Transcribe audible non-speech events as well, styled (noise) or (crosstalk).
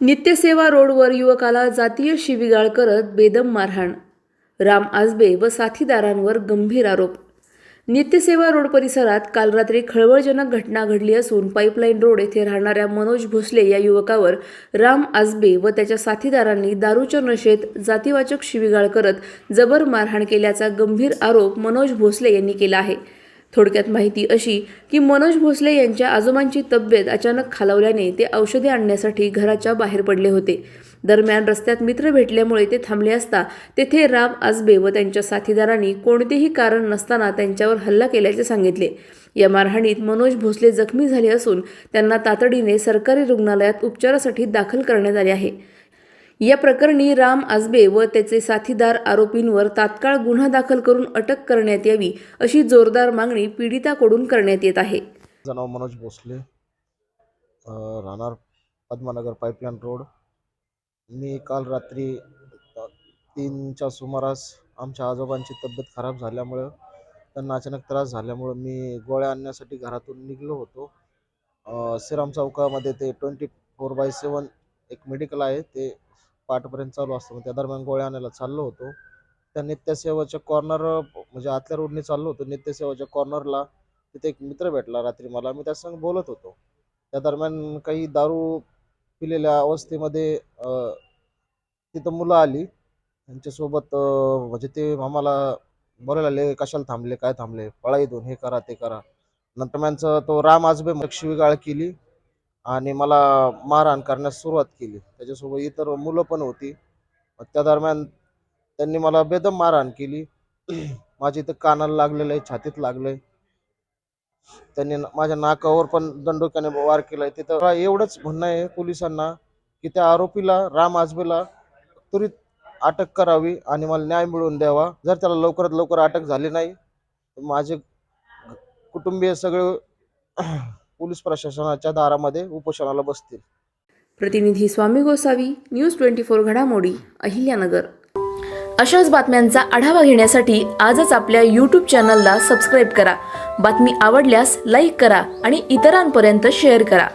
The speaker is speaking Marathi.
नित्यसेवा रोडवर युवकाला जातीय शिवीगाळ करत बेदम मारहाण. राम आजबे व साथीदारांवर गंभीर आरोप. नित्यसेवा रोड परिसरात काल रात्री खळबळजनक घटना घडली असून पाईपलाईन रोड येथे राहणाऱ्या मनोज भोसले या युवकावर राम आजबे व त्याच्या साथीदारांनी दारूच्या नशेत जातीवाचक शिवीगाळ करत जबर मारहाण केल्याचा गंभीर आरोप मनोज भोसले यांनी केला आहे. थोडक्यात माहिती अशी की मनोज भोसले यांच्या आजोबांची तब्येत अचानक खालावल्याने ते औषधे आणण्यासाठी घराच्या बाहेर पडले होते. दरम्यान रस्त्यात मित्र भेटल्यामुळे ते थांबले असता तेथे राम आजबे व त्यांच्या साथीदारांनी कोणतेही कारण नसताना त्यांच्यावर हल्ला केल्याचे सांगितले. या मारहाणीत मनोज भोसले जखमी झाले असून त्यांना तातडीने सरकारी रुग्णालयात उपचारासाठी दाखल करण्यात आले आहे. या प्रकरणी राम आजबे व त्याचे साथीदार आरोपींवर तात्काळ गुन्हा दाखल करून अटक करण्यात यावी अशी जोरदार मागणी पीडिताकडून करण्यात येत आहे. नाव मनोज भोसले. राहणार पद्मानगर पाईपलाईन रोड. मी काल रात्री तीनच्या सुमारास आमच्या आजोबांची तब्येत खराब झाल्यामुळं त्यांना अचानक त्रास झाल्यामुळं मी गोळ्या आणण्यासाठी घरातून निघलो होतो. सिराम श्रीराम चौकामध्ये ते ट्वेंटी फोर बाय सेवन एक मेडिकल आहे. ते पाठपर्यंत चालू असतं. मग त्या दरम्यान गोळ्या आणायला चाललो होतो. त्या नित्यसेवाच्या कॉर्नर म्हणजे आतल्या रोडने चाललो होतो. नित्यसेवाच्या कॉर्नरला तिथे एक मित्र भेटला रात्री मला. मी त्यासंग बोलत होतो. त्या दरम्यान काही दारू पिलेल्या अवस्थेमध्ये तिथं मुलं आली. त्यांच्यासोबत म्हणजे ते आम्हाला बोलायला कशाला थांबले? काय थांबले? पळा इथून. हे करा ते करा. नंतर त्यांचं तो राम आजबे शिवीगाळ केली. आणि मला मारहाण करण्यास सुरुवात केली. त्याच्यासोबत इतर मुलं पण होती. त्या दरम्यान त्यांनी मला बेदम मारहाण केली. (clears throat) माझ्या इथं कानाला लागलेलं आहे छातीत लागलंय. त्यांनी माझ्या नाकावर पण दंडुक्याने वार केलाय. तिथं एवढंच म्हणणं आहे पोलिसांना की त्या आरोपीला राम आजबेला त्वरित अटक करावी आणि मला न्याय मिळवून द्यावा. जर त्याला लवकरात लवकर अटक झाली नाही माझे कुटुंबीय सगळे पोलीस प्रशासनाच्या दारामध्ये उपोषणाला बसतील. प्रतिनिधी Swami Gosavi news twenty four घडामोडी अहिल्यानगर. अशाच बातम्यांचा आढावा घेण्यासाठी आजच आपल्या यूट्यूब चॅनलला सबस्क्राईब करा. बातमी आवडल्यास लाईक करा आणि इतरांपर्यंत शेअर करा.